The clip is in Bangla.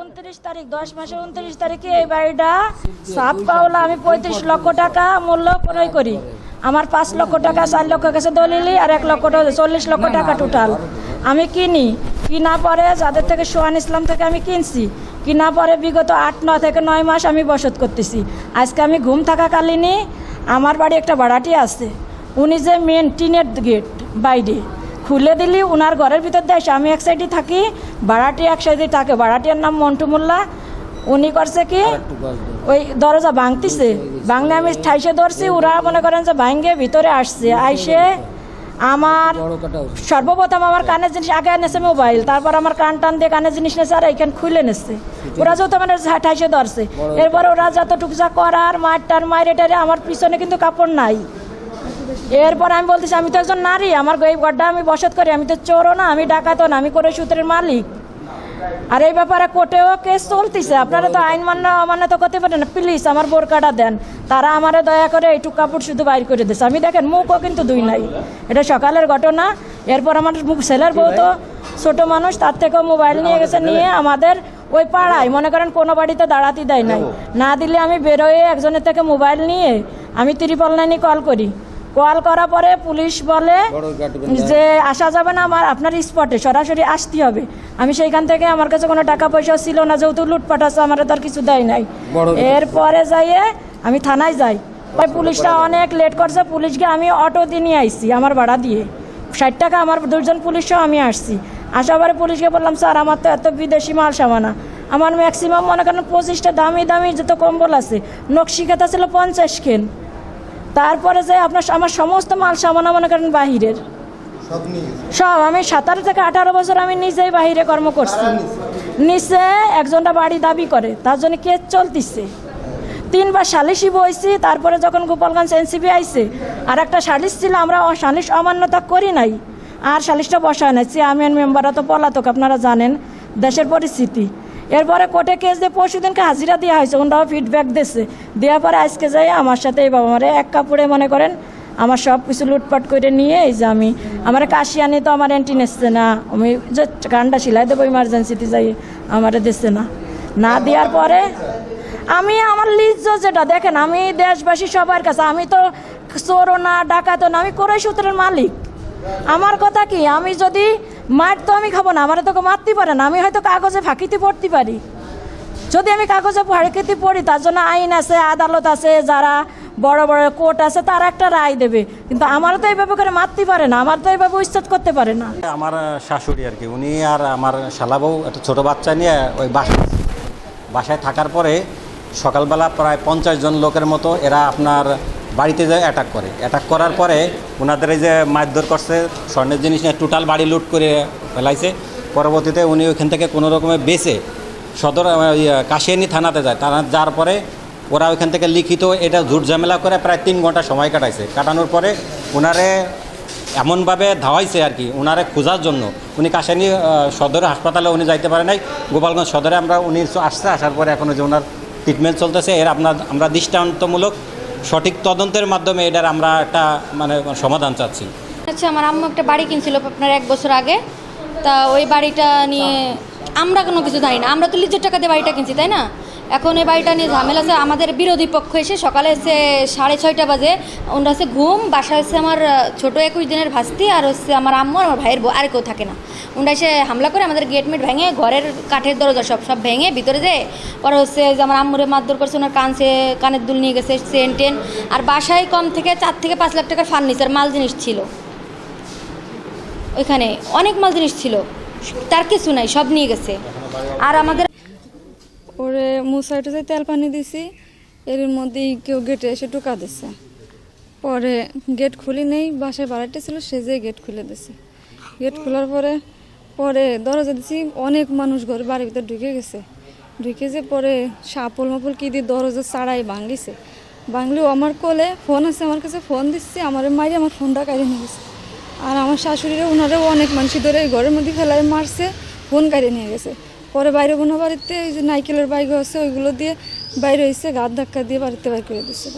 উনত্রিশ তারিখ, দশ মাসের উনত্রিশ তারিখে এই বাড়িটা সাপ পাওলা, আমি পঁয়ত্রিশ লক্ষ টাকা মূল্য ক্রয় করি। আমার পাঁচ লক্ষ টাকা, চার লক্ষ গেছে দলিলি আর এক লক্ষ টাকা চল্লিশ লক্ষ টাকা টোটাল আমি কিনি, কিনা পরে যাদের থেকে সোহান ইসলাম থেকে আমি কিনছি, কিনা পরে বিগত আট, ন থেকে নয় মাস আমি বসত করতেছি। আজকে আমি ঘুম থাকাকালীনই আমার বাড়ি একটা ভাড়াটি আছে। উনি যে মেন টিনের গেট বাইরে খুলে দিলি ওনার ঘরের ভিতর দেয় আমি এক সাইডে থাকি ভাড়াটি এক সাইডে থাকে। ভাড়াটিয়ার নাম মন্টু মোল্লা। উনি করছে কি? ওই দরজা ভাঙতিছে। ভাঙলে আমি ঠাইসে ধরছি ওরা মনে করেন যে ভাঙ্গে ভিতরে আসছে। আইসে আমার সর্বপ্রথম আমার কানের জিনিস আগে এনেছে মোবাইল তারপর আমার কান টান দিয়ে কানের জিনিস নেছে আর এইখান খুলে নেছে ওরা যত মানে ঠাইসে ধরছে। এরপর ওরা যতটুকু যা করার মার টার মায়ের এটারে আমার পিছনে কিন্তু কাপড় নাই। এরপর আমি বলতেছি, আমি তো একজন নারী, আমার এই গড্ডা আমি বসত করি, আমি তো চোরও না, আমি ডাকাতও না, আমি করে সূত্রের মালিক। আর এই ব্যাপারে কোর্টেও কেস চলতেছে, আপনারা তো আইন মান্য অমান্য তো করতে পারেন না। প্লিজ, আমার বোরকাটা দেন, তারা আমারে দয়া করে এইটুক কাপড় শুধু বাইর করে দিচ্ছে আমি দেখেন, মুখও কিন্তু দুই নাই। এটা সকালের ঘটনা, এরপর আমার মুখ ছেলের বউ তো ছোট মানুষ, তার থেকেও মোবাইল নিয়ে গেছে, নিয়ে আমাদের ওই পাড়ায়, মনে করেন কোনো বাড়িতে দাঁড়াতে দেয় নাই। না দিলে আমি বেরোয়ে একজনের থেকে মোবাইল নিয়ে আমি ত্রিপল নাইনি কল করি। কল করার পরে পুলিশ বলে যে আসা যাবে না আমার আপনার স্পটে সরাসরি আসতে হবে। আমি সেইখান থেকে আমার কাছে কোনো টাকা পয়সা ছিল না যেহেতু লুটপাট আছে আমার তো আর কিছু দেয় নাই। এরপরে যাইয়ে আমি থানায় যাই। পুলিশটা অনেক লেট করছে পুলিশকে আমি অটো দিয়ে নিয়ে আইসি আমার ভাড়া দিয়ে। ষাট টাকা আমার দুজন পুলিশও আমি আসছি। আসার পরে পুলিশকে বললাম স্যার আমার তো এত বিদেশি মাল সামানা। আমার ম্যাক্সিমাম মনে করেন পঁচিশটা দামি দামি যত কম্বল আছে নকশি খাতা ছিল পঞ্চাশ খেন। তারপরে যে আপনার আমার সমস্ত মাল সামানা মনে করেন বাহিরের। সব আমি সাতারো থেকে আঠারো বছর আমি নিজেই বাহিরে কর্ম করছি। নিচে একজনটা বাড়ি দাবি করে তার জন্য কেস চলতিছে। তিনবার সালিশি বইছি তারপরে যখন গোপালগঞ্জ এনসিবি আইছে আর একটা সালিশ ছিল আমরা সালিশ অমান্যতা করি নাই। আর সালিশটা বসায় নাই। চেয়ারম্যান মেম্বাররা তো পলাতক আপনারা জানেন দেশের পরিস্থিতি। এরপরে কোর্টে কেস দিয়ে পরশু দিনকে হাজিরা দেওয়া হয়েছে, ওনারাও ফিডব্যাক দিচ্ছে দেওয়ার পরে আজকে যাই আমার সাথে এই বাবা মারে এক কাপড়ে মনে করেন, আমার সব কিছু লুটপাট করে নিয়ে এই যে আমি, আমার কাশিয়ানি তো আমার অ্যান্টি নেসছে না, আমি যে গানটা সিলাই দেবো ইমার্জেন্সিতে যাই আমার দিচ্ছে না। না দেওয়ার পরে আমি আমার লিজ যেটা, দেখেন আমি দেশবাসী সবার কাছে, আমি তো চোরও না, ডাকাতো না, আমি কোরাই সূত্রের মালিক। আমার কথা কি, আমি যদি মার তো আমি খাব না, আমার তোকে মারতে পারে না, আমি হয়তো কাগজে ফাঁকিতে পড়তে পারি। যদি আমি কাগজে ফাঁকিতে পড়ি, তার জন্য আইন আছে, আদালত আছে, যারা বড় বড় কোর্ট আছে, তার একটা রায় দেবে। কিন্তু আমারও তো এইভাবে করে মারতে পারে না, আমার তো এইভাবে উচ্ছেদ করতে পারে না। আমার শাশুড়ি আর কি, উনি আর আমার শালাবউ একটা ছোট বাচ্চা নিয়ে ওই বাসায় বাসায় থাকার পরে সকালবেলা প্রায় পঞ্চাশ জন লোকের মতো এরা আপনার বাড়িতে যায় অ্যাটাক করে। অ্যাটাক করার পরে ওনাদের এই যে মারধর করছে, স্বর্ণের জিনিস নিয়ে টোটাল বাড়ি লুট করে ফেলাইছে। পরবর্তীতে উনি ওইখান থেকে কোনো রকমে বেঁচে সদর কাশিয়ানি থানাতে যায়। থানা যাওয়ার পরে ওরা ওইখান থেকে লিখিত এটা ঝুট ঝামেলা করে প্রায় তিন ঘণ্টা সময় কাটাইছে। কাটানোর পরে ওনারে এমনভাবে ধাওয়াইছে আর কি ওনারে খোঁজার জন্য। উনি কাশানি সদর হাসপাতালে উনি যাইতে পারে নাই। গোপালগঞ্জ সদরে আমরা উনি আসছে, আসার পরে এখন ওই যে ওনার ট্রিটমেন্ট চলতেছে, এর আপনার, আমরা দৃষ্টান্তমূলক সঠিক তদন্তের মাধ্যমে এটার আমরা একটা মানে সমাধান চাচ্ছি। আচ্ছা আমার আম্মু একটা বাড়ি কিনছিল আপনার এক বছর আগে। তা ওই বাড়িটা নিয়ে আমরা কোনো কিছু জানি না। আমরা তো লিজের টাকা দিয়ে বাড়িটা কিনছি, তাই না? এখন এই বাড়িটা নিয়ে ঝামেলা আছে। আমাদের বিরোধী পক্ষ এসে সকালে এসে সাড়ে ছয়টা বাজে, ওনারা হচ্ছে ঘুম বাসা হচ্ছে আমার ছোট একুশ দিনের ভাস্তি আর হচ্ছে আমার আম্মু আমার ভাইয়ের বউ, আর কেউ থাকে না। ওনারা এসে হামলা করে আমাদের গেট মেট ভেঙে ঘরের কাঠের দরজা সব সব ভেঙে ভিতরে যেয়ে পরে হচ্ছে যে আমার আম্মুরে মারধর করছে, ওনার কানছে কানের দুল নিয়ে গেছে সেন টেন। আর বাসায় কম থেকে চার থেকে পাঁচ লাখ টাকার ফার্নিচার, মাল জিনিস ছিল। ওইখানে অনেক মাল জিনিস ছিল। তার কিছু নাই, সব নিয়ে গেছে। আর আমাদের ওরে মুসাইটে যে তেল পানি দিছি, এর মধ্যেই কেউ গেটে এসে টোকা দিছে। পরে গেট খুলি নেই, বাসায় বাড়াইতে ছিল, সে যে গেট খুলে দিছে। গেট খোলার পরে পরে দরজা দিছি, অনেক মানুষ ঘরে বাড়ির ভিতরে ঢুকে গেছে। ঢুকে যে পরে সাপল মাপল কি দিয়ে দরজা ছাড়াই ভাঙিছে। ভাঙলেও আমার কোলে ফোন আছে, আমার কাছে ফোন দিচ্ছে, আমার মাইরে আমার ফোনটা কাড়ে নিয়ে গেছে। আর আমার শাশুড়িরা ওনারাও অনেক মানুষ ধরে ঘরের মধ্যে ফেলায় মারছে, ফোন কাড়ে নিয়ে গেছে। পরে বাইরে বোনা বাড়িতে ওই যে নাইকেলের বাইক আছে, ওইগুলো দিয়ে বাইরে হয়েছে গাত ধাক্কা দিয়ে বাড়িতে বাইর করে দিচ্ছে